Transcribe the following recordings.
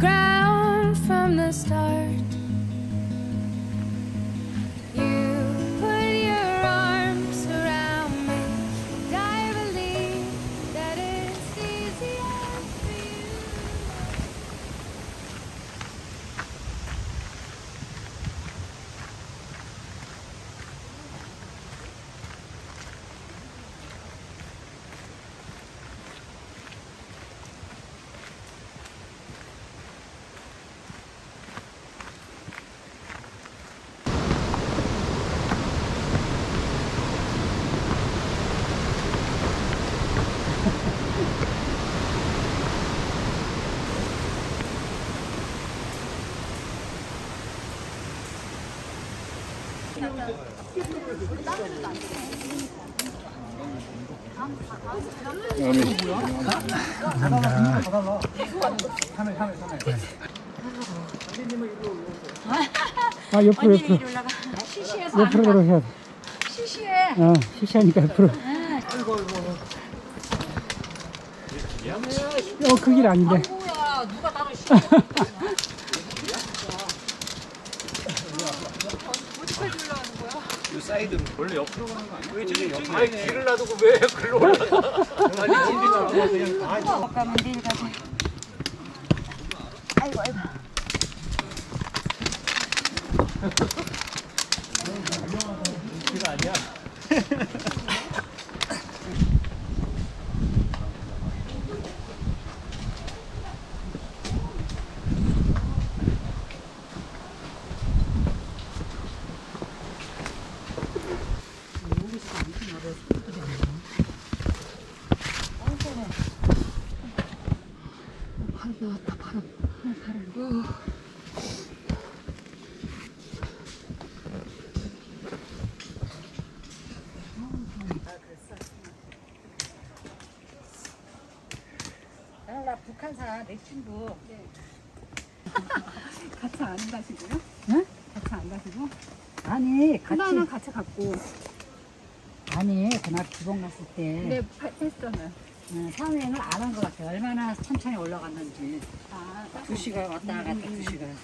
the. 아, 옆으로, 옆으로. 옆으로 해야 돼. 시시해. 어, 시시하니까 옆으로. 어 그 길 아닌데 뭐야 누가 나를 시이 사이드는 원래 옆으로 가는 거 아니야? 왜 저기 옆으로 아니 길을 놔두고 왜 글로 올라가? 아니 길이나 그냥 다 가면 내일 가자. 아이고 아이고. 나 북한사 내 친구. 같이 안 가시고요? 응? 같이 안 가시고? 아니 같이. 하나는 같이 갔고. 아니 그날 기봉 갔을 때. 네 파- 했잖아요. 어, 산행을 안 한 것 같아 얼마나 천천히 올라갔는지. 아, 두 시간 왔다 갔다 두 시간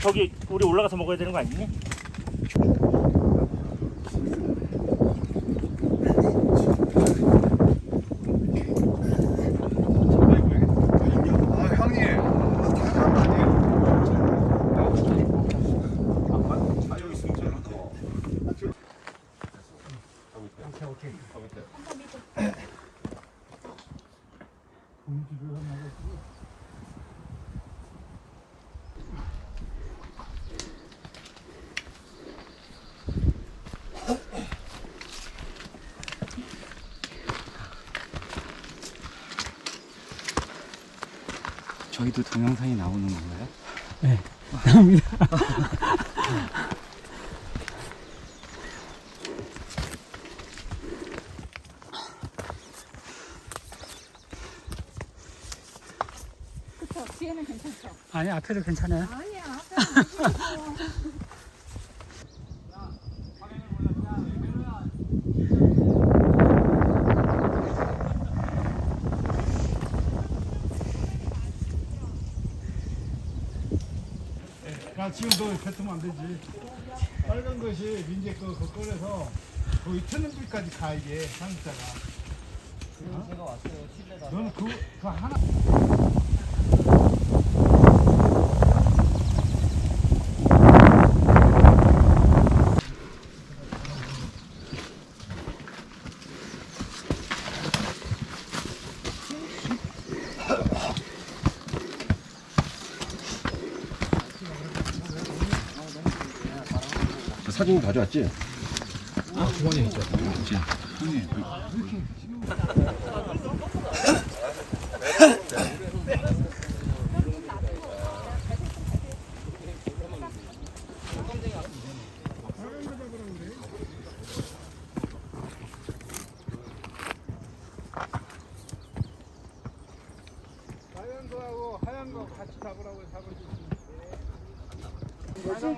저기 우리 올라가서 먹어야 되는 거 아니니? 아 형님 다른 거 아니에요? 아 여기 있으면 잘 저희도 동영상이 나오는 건가요? 네 나옵니다 그쵸 뒤에는 괜찮죠? 아니 앞에도 괜찮아요 아니야 앞에 야 지금 너 뱉으면 안 되지. 빨간 것이 민재 거 그거 꺼내서 거기 트는 불까지 가 이게 상자가. 제가 왔어요 실내다. 너는 그, 그 하나 사진 가져왔지? 빨간 거하고 하얀 거 같이 잡으라고 잡 아주지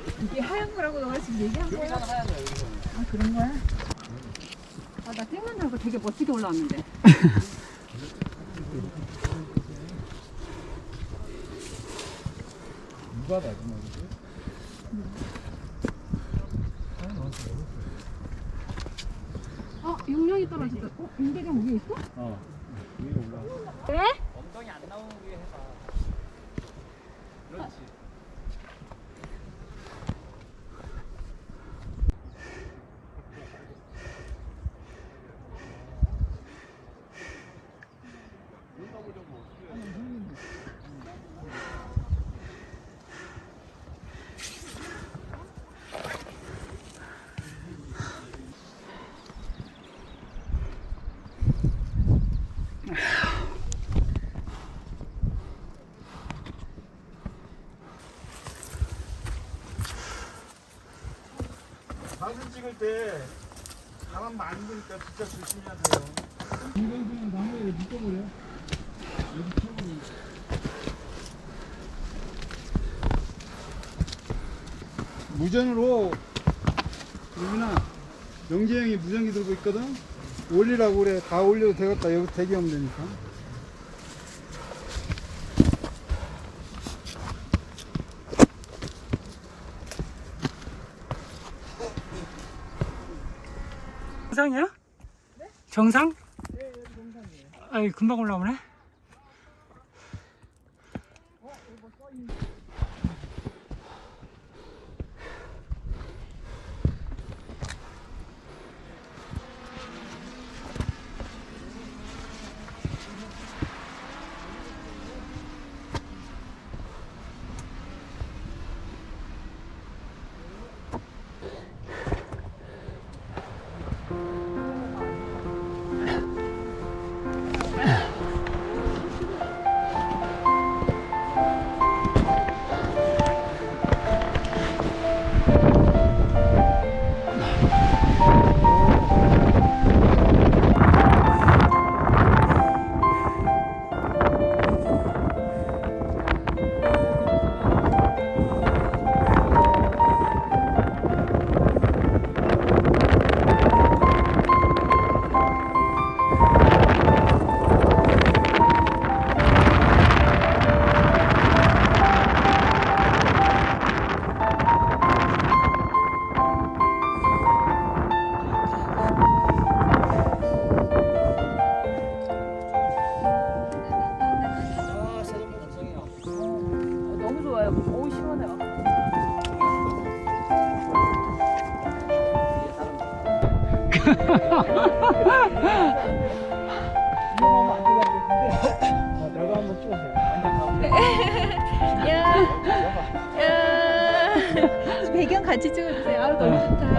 이게 하얀 거라고 너가 지금 얘기한 거야? 아 그런 거야? 아 나 땡만 달고 되게 멋지게 올라왔는데 누가 마지막이지? 어? 용량이 떨어진다 어? 윤대경 위에 있어? 어 위로 올라 왜? 찍을 때 많이 부니까 진짜 조심해야 돼요. 인간들은 나무에 묶어버려. 여기 쳐버려. 무전으로 유민아 영재 형이 무전기 들고 있거든 올리라고 그래 다 올려도 되겠다 여기 대기하면 되니까 정상이야? 정상? 네, 정상이에요. 아이, 금방 올라오네. 오 시원해요. 배경 같이 찍어주세요. 아우 너무 좋다.